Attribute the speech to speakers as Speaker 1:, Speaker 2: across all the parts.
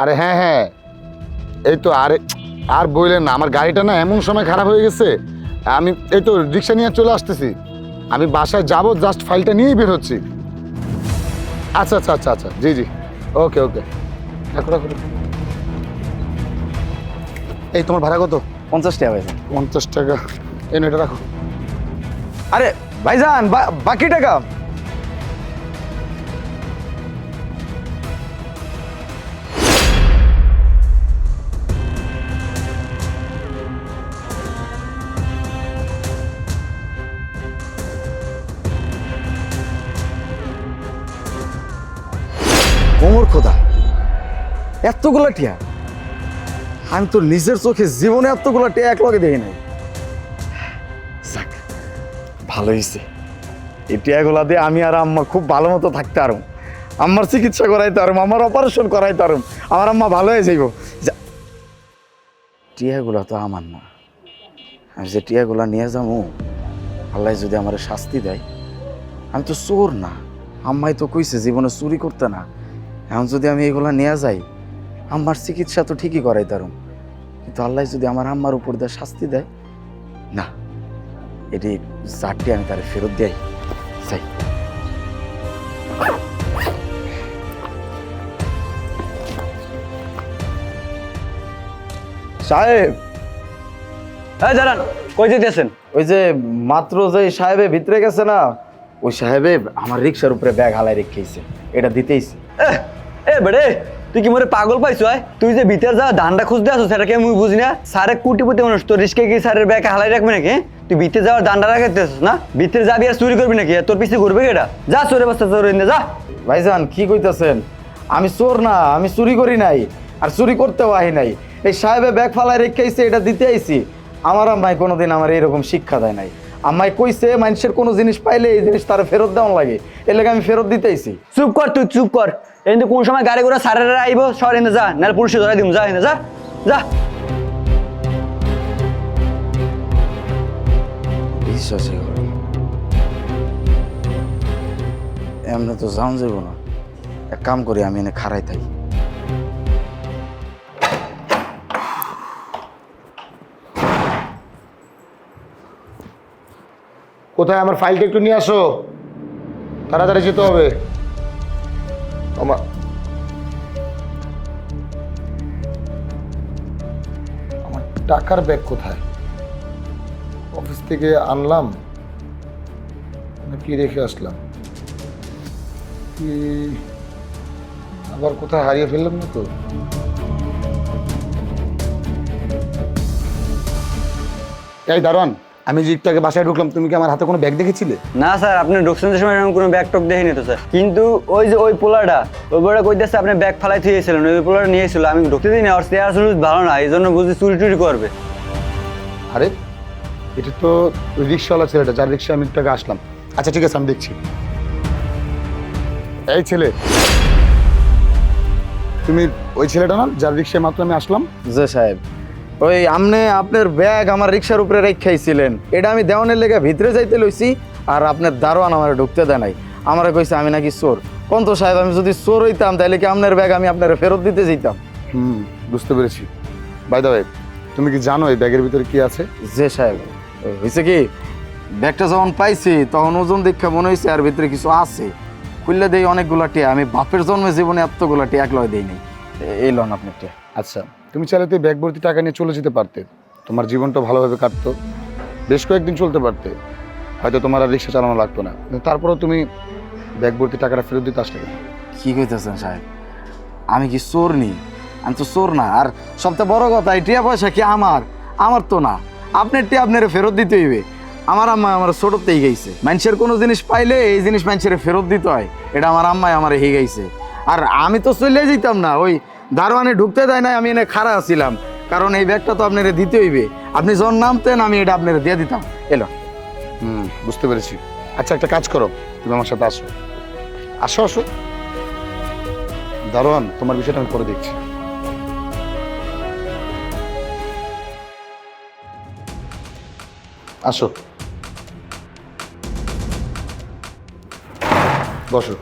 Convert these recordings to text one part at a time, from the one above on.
Speaker 1: আরে হ্যাঁ হ্যাঁ। এই তো আরে আর বললেন না আমার গাড়িটা না এমন সময় খারাপ হয়ে গেছে আমি এই তো রিক্সা নিয়ে চলে আসতেছি। আমি বাসায় যাব জাস্ট ফাইলটা নিয়েই বের হচ্ছি। আচ্ছা আচ্ছা আচ্ছা আচ্ছা জি জি। ওকে ওকে। রাখো রাখো। এই তোমার ভাড়া কত?
Speaker 2: পঞ্চাশ টাকা ভাইজান
Speaker 1: পঞ্চাশ টাকা। এই এটা রাখো।
Speaker 2: আরে ভাইজান বাকি টাকা? কোমর খোদা এতগুলা টিয়া। আমি তো নিজের চোখে জীবনে এতগুলা টিয়া এক লগে দেখি নাই। ভালো হয়েছে এই টিয়াগুলা দিয়ে আমি আর আম্মা খুব ভালো মতো থাকতে পারুম আম্মার চিকিৎসা করাইতে পারুম আমার অপারেশন করাইতে পারুম আমার আম্মা ভালো হয়ে যাইব। টিয়াগুলা তো আমার না। আমি যে টিয়াগুলা নিয়ে যাব, আল্লাহ যদি আমার শাস্তি দেয়, আমি তো চোর না। আম্মাই তো কইছে, জীবনে চুরি করতে না। এখন যদি আমি এগুলা নিয়ে যাই আম্মার চিকিৎসা তো ঠিকই করাই তারুম কিন্তু আল্লাহ যদি আমার আম্মার উপর দিয়ে শাস্তি দেয় না এটি চারটি আমি তার ফেরত দেই। চাই সাহেব!
Speaker 3: হ্যাঁ জানান কই যেতেছেন?
Speaker 2: ওই যে মাত্র যে সাহেবে ভিতরে গেছে না ওই সাহেবে আমার রিক্সার উপরে ব্যাগ হালাই রেখেছে এটা দিতেইছি।
Speaker 3: এ বেড়ে তুই কি মরে পাগল পাইছ হয় তুই যে ভিতর যা ধানটা খুঁজতে আসো সেটাকে আমি বুঝি না? স্যারে কুটিপুতি মানুষ তোর রিস্কে কি স্যারের ব্যাগ হালাই রাখবে নাকি তুই ভিতরে যাওয়ার দান্ডা রাখাতে না? ভিতরে যাবি আর চুরি করবি নাকি তোর পিছিয়ে ঘুরবে কি এটা যা চোরে বাস্তা চোরে যা।
Speaker 2: ভাইজান কি কইতাছেন? আমি চোর না আমি চুরি করি নাই আর চুরি করতেও আহি নাই। এই সাহেবে ব্যাগ ফালাই রেখেছে এটা দিতে আইছি। আমার আম্মাই কোনোদিন আমার এরকম শিক্ষা দেয় নাই। আম্মাই কইছে মানুষের কোনো জিনিস পাইলে এই জিনিস তার ফেরত দেওয়া লাগে। এর লাগে আমি ফেরত দিতে আইছি
Speaker 3: চুপ কর তুই চুপ কর। এনে কোন সময় গাড়ি ঘোড়া স্যারেরা আইব সর এনে যা নাহলে পুলিশে ধরাই দিম। যা এনে যা যা।
Speaker 2: বিশ্বাসই করি এমনি তো যাওয়া না। এক কাম করি আমি এনে খারাই থাই
Speaker 1: কোথায় আমার ফাইলটা একটু নিয়ে আসো? তাড়াতাড়ি যেতে হবে। আমার আমার টাকার ব্যাগ কোথায়? অফিস থেকে আনলাম। কি রেখে আসলাম? কি আবার কোথায় হারিয়ে ফেললাম না তো? এই দারোয়ান আমি যে একটু আগে বাসায় ঢুকলাম তুমি কি আমার হাতে কোনো ব্যাগ দেখেছিলে?
Speaker 3: না স্যার আপনি ঢুকছেন যে সময় এরকম কোনো ব্যাগ টক দেখিনি তো স্যার। কিন্তু ওই যে ওই পোলাটা ওই পোলাটা কইতেছে আপনি ব্যাগ ফালাই থুয়েছিলেন ওই পোলাটা নিয়েছিল আমি ঢুকতে দিই না আর সে আসলে ভালো না এই জন্য বুঝি চুরি টুরি করবে।
Speaker 1: আরে এটা তো ওই রিক্সাওয়ালা ছেলেটা যার রিক্সা আমি একটু আগে আসলাম। আচ্ছা ঠিক আছে আমি দেখছি। এই ছেলে তুমি ওই ছেলেটা না যার রিক্সায় মাত্র আমি আসলাম?
Speaker 2: যে সাহেব। ওই আপনি আপনার ব্যাগ আমার রিক্সার উপরে রেখাইছিলেন এটা আমি দেওয়ানের লেগে ভিতরে যাইতে লইছি আর আপনার দারোয়ান আমার ঢুকতে দেয় নাই। আমারে কইছে আমি নাকি চোর। কোন তো সাহেব আমি যদি চোর হইতাম তাহলে কি আপনার ব্যাগ আমি আপনার ফেরত দিতে যেতাম
Speaker 1: হুম বুঝতে পেরেছি। বাই দা ভাই তুমি কি জানো এই ব্যাগের ভিতরে কি আছে?
Speaker 2: যে সাহেব হয়েছে কি ব্যাগটা যখন পাইছি তখন ওজন দেখা মনে হয়েছে আর ভিতরে কিছু আছে। খুললে দেই অনেকগুলা টিয়া আমি বাপের জন্মে জীবনে এতগুলা টিয়া এক লয় দেই নাই। এই লন আপনার টিয়া।
Speaker 1: আচ্ছা। তুমি চাইলে তো এই ব্যাগ ভর্তি টাকা নিয়ে চলে যেতে পারতে। তোমার জীবনটা ভালোভাবে কাটতো। বেশ কয়েকদিন চলতে পারতে। হয়তো তোমার আর রিক্সা চালানো লাগতো না। কিন্তু তারপরেও তুমি ব্যাগ ভর্তি টাকাটা ফেরত দিতে আসলে?
Speaker 2: কি কইতেছেন সাহেব? আমি কি চোর নি? আমি তো চোর না। আর সবচেয়ে বড় কথা, এই টিয়া পয়সা কি আমার? আমার তো না। আপনার টিয়া আপনার ফেরত দিতে হইবে। আমার আম্মা আমার ছোটতেই গেছে। মানুষের কোনো জিনিস পাইলে এই জিনিস মানুষের ফেরত দিতে হয়। এটা আমার আম্মাই আমার হে গেছে আর আমি তো চলে যেতাম না। ওই দারোয়ানে ঢুকতে দেয় নাই, আমি এনে খাড়া ছিলাম কারণ এই ব্যাগটা তো আপনার দিতে হইবে। আপনি যখন নামতেন, আমি এটা আপনার দিয়ে দিতাম। এলো।
Speaker 1: হুম, বুঝতে পেরেছি। আচ্ছা একটা কাজ করো, তুমি আমার সাথে আসো। আসো আসো। দারোয়ান, তোমার বিষয়টা আমি করে দেখছি। আসো। বসো।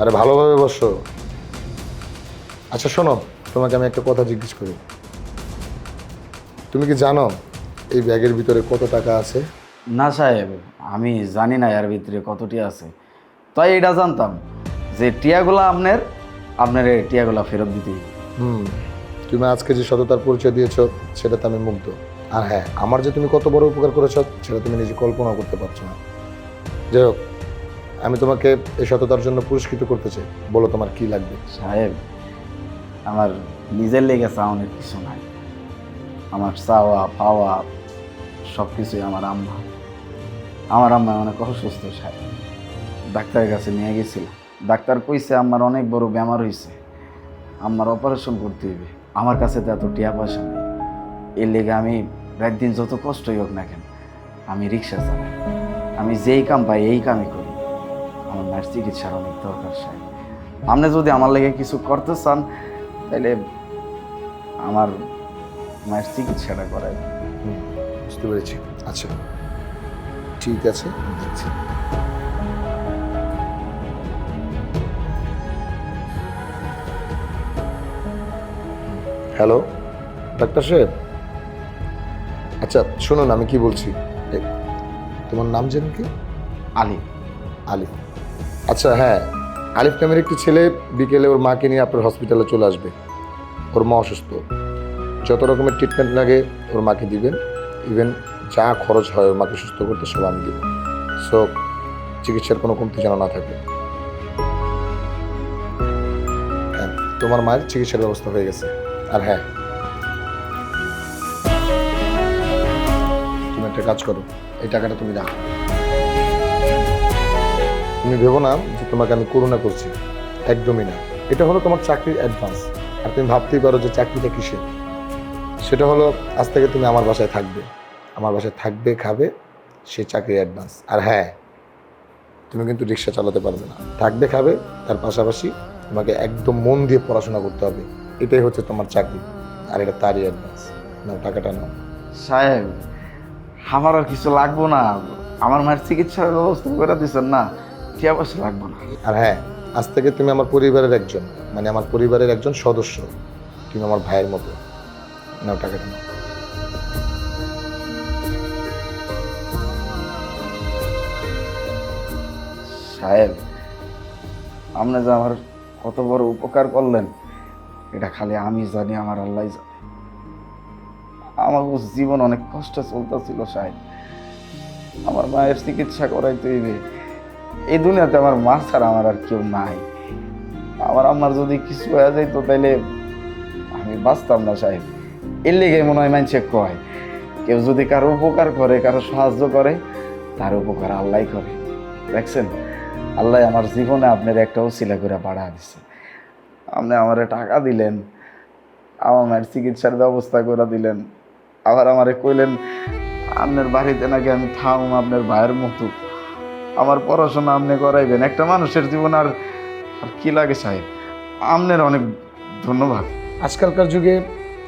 Speaker 1: আরে ভালোভাবে বসো। আচ্ছা শোনো তোমাকে আমি একটা কথা জিজ্ঞেস করি। তুমি কি জানো এই ব্যাগের ভিতরে কত টাকা আছে?
Speaker 2: না সাহেব আমি জানি না এর ভিতরে কতটি আছে। তাই এটা জানতাম যে টিয়াগুলা আপনার আপনার এই টিয়াগুলা ফেরত দিতে
Speaker 1: হুম তুমি আজকে যে সততার পরিচয় দিয়েছ সেটাতে আমি মুগ্ধ। আর হ্যাঁ আমার যে তুমি কত বড় উপকার করেছ সেটা তুমি নিজে কল্পনা করতে পারছ না। যাই হোক আমি তোমাকে এই সততার জন্য পুরস্কৃত করতে চাই। বলো তোমার কি লাগবে?
Speaker 2: সাহেব, আমার নিজের লেগে চাওয়ানোর কিছু নাই। আমার চাওয়া, পাওয়া সব কিছুই আমার আম্মা। আমার আম্মা অনেক অসুস্থ, সাহেব। ডাক্তারের কাছে নিয়ে গেছিলাম। ডাক্তার কইছে, আমার অনেক বড় বেমার হয়েছে আমার অপারেশন করতে হইবে। আমার কাছে তো এত টিয়া পয়সা নেই। এর লেগে আমি রাত দিন যত কষ্টই হোক না কেন, আমি রিক্সা চালাই। আমি যেই কাম পাই, এই কামই করি। আমার মায়ের চিকিৎসার অনেক দরকার সাহেব। আপনি যদি আমার লেগে কিছু করতে চান তাহলে আমার মায়ের চিকিৎসাটা করাই।
Speaker 1: বুঝতে পেরেছি। আচ্ছা ঠিক আছে। দেখছি। হ্যালো ডাক্তার সাহেব? আচ্ছা শুনুন আমি কি বলছি? তোমার নাম যেন কি?
Speaker 2: আলী
Speaker 1: আলিফ। আচ্ছা হ্যাঁ। আলিফ নামের একটি ছেলে বিকেলে ওর মাকে নিয়ে আপনার হসপিটালে চলে আসবে। ওর মা অসুস্থ। যত রকমের ট্রিটমেন্ট লাগে ওর মাকে দিবেন। ইভেন যা খরচ হয় ওর মাকে সুস্থ করতে সব আমি দেবো। সো চিকিৎসার কোনো কমতি যেন না থাকে। হ্যাঁ তোমার মায়ের চিকিৎসার ব্যবস্থা হয়ে গেছে। আর হ্যাঁ। তুমি একটা কাজ করো। এই টাকাটা তুমি রাখো তুমি ভেবো না যে তোমাকে আমি করুণা করছি। একদমই না। এটা হলো তোমার চাকরির অ্যাডভান্স আর তুমি ভাবতেই পারো যে চাকরিটা কিসের? সেটা হলো, আজ থেকে তুমি আমার বাসায় থাকবে। আমার বাসায় থাকবে, খাবে, সে চাকরির অ্যাডভান্স আর হ্যাঁ তুমি কিন্তু রিক্সা চালাতে পারবে না। থাকবে, খাবে, তার পাশাপাশি তোমাকে একদম মন দিয়ে পড়াশোনা করতে হবে। এটাই হচ্ছে তোমার চাকরি। আর এটা তারই অ্যাডভান্স নাও, টাকাটা নাও।
Speaker 2: সাহেব, আমার আর কিছু লাগবো না। আমার মায়ের চিকিৎসার ব্যবস্থা করে দিচ্ছেন না। পয়সা লাগবো না।
Speaker 1: আর হ্যাঁ আজ থেকে তুমি আমার পরিবারের একজন মানে আমার পরিবারের একজন সদস্য তুমি আমার ভাইয়ের মতো। নাও টাকাটা নাও।
Speaker 2: সাহেব আপনি যে আমার কত বড় উপকার করলেন এটা খালি আমি জানি আমার আল্লাহ জানে। আমার জীবন অনেক কষ্ট চলতেছিল সাহেব। আমার মায়ের চিকিৎসা করাইতে হইবে। এই দুনিয়াতে আমার মা ছাড়া আমার আর কেউ নাই। আমার আমার যদি কিছু হয়ে যাইতো তাইলে আমি বাঁচতাম না সাহেব। এর লেগে মনে হয় মানছে কয়, কেউ যদি কারও উপকার করে, কারও সাহায্য করে, তার উপকার আল্লাহ করে। দেখছেন, আল্লাহ আমার জীবনে আপনার একটা উসিলা করে বাড়া দিছে। আপনি আমারে টাকা দিলেন, আমার চিকিৎসার ব্যবস্থা করে দিলেন। আবার আমারে কইলেন, আপনার বাড়িতে নাকি আমি থাম আপনার ভাইয়ের মতো আমার পড়াশোনা আপনি করাইবেন। একটা মানুষের জীবন আর আর কি লাগে সাহেব? আপনার অনেক ধন্যবাদ।
Speaker 1: আজকালকার যুগে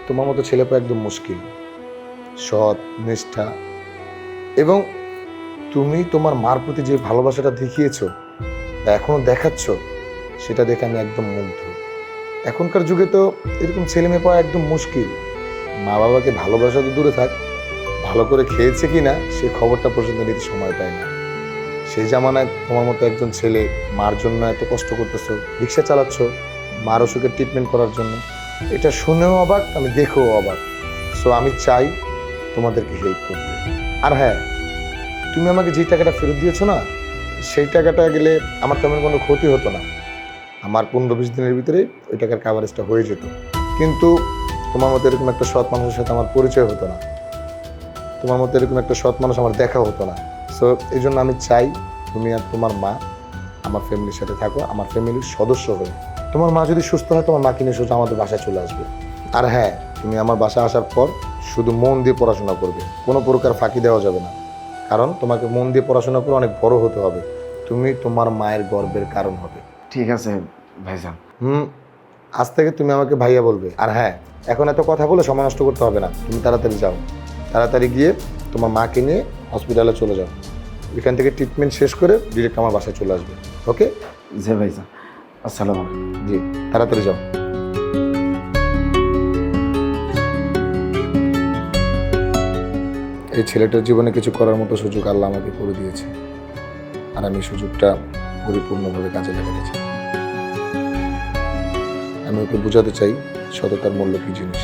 Speaker 1: তোমার মতো ছেলে পাওয়া একদম মুশকিল। সৎ, নিষ্ঠা। এবং তুমি তোমার মার প্রতি যে ভালোবাসাটা দেখিয়েছো বা এখনও দেখাচ্ছ, সেটা দেখে আমি একদম মুগ্ধ। এখনকার যুগে তো এরকম ছেলে মেয়ে পাওয়া একদম মুশকিল। মা বাবাকে ভালোবাসা তো দূরে থাক। ভালো করে খেয়েছে কি না সে খবরটা পর্যন্ত নিতে সময় পায় না। সেই জামানায় তোমার মতো একজন ছেলে মার জন্য এত কষ্ট করতেছো, রিক্সা চালাচ্ছ, মার অসুখের ট্রিটমেন্ট করার জন্য। এটা শুনেও অবাক, আমি দেখেও অবাক। সো আমি চাই তোমাদেরকে হেল্প করতে। আর হ্যাঁ তুমি আমাকে যে টাকাটা ফেরত দিয়েছ না, সেই টাকাটা গেলে আমার তেমন কোনো ক্ষতি হতো না। আমার পনেরো বিশ দিনের ভিতরে ওই টাকার কাভারেজটা হয়ে যেত। কিন্তু তোমার মতো এরকম একটা সৎ মানুষের সাথে আমার পরিচয় হতো না। তোমার মতো এরকম একটা সৎ মানুষ আমার দেখা হতো না। সো এই জন্য আমি চাই তুমি আর তোমার মা আমার ফ্যামিলির সাথে থাকো আমার ফ্যামিলির সদস্য হয়ে। তোমার মা যদি সুস্থ হয় তোমার মাকে নিয়ে সোজা আমাদের বাসায় চলে আসবে? আর হ্যাঁ তুমি আমার বাসায় আসার পর শুধু মন দিয়ে পড়াশোনা করবে। কোনো প্রকার ফাঁকি দেওয়া যাবে না। কারণ তোমাকে মন দিয়ে পড়াশোনা করে অনেক বড় হতে হবে। তুমি তোমার মায়ের গর্বের কারণ হবে।
Speaker 2: ঠিক আছে ভাইজান।
Speaker 1: হুম আজ থেকে তুমি আমাকে ভাইয়া বলবে। আর হ্যাঁ এখন এত কথা বলে সময় নষ্ট করতে হবে না। তুমি তাড়াতাড়ি যাও। তাড়াতাড়ি গিয়ে তোমার মাকে নিয়ে হসপিটালে চলে যাও। এখান থেকে ট্রিটমেন্ট শেষ করে ডিরেক্ট আমার বাসায় চলে আসবে। ওকে
Speaker 2: যে ভাইজান আসসালামু আলাইকুম।
Speaker 1: জি তাড়াতাড়ি যাও। এই ছেলেটার জীবনে কিছু করার মতো সুযোগ আল্লাহ আমাকে করে দিয়েছে। আর আমি সুযোগটা পরিপূর্ণভাবে কাজে লাগাতে চাই। আমি ওকে বোঝাতে চাই সততার মূল্য কি জিনিস।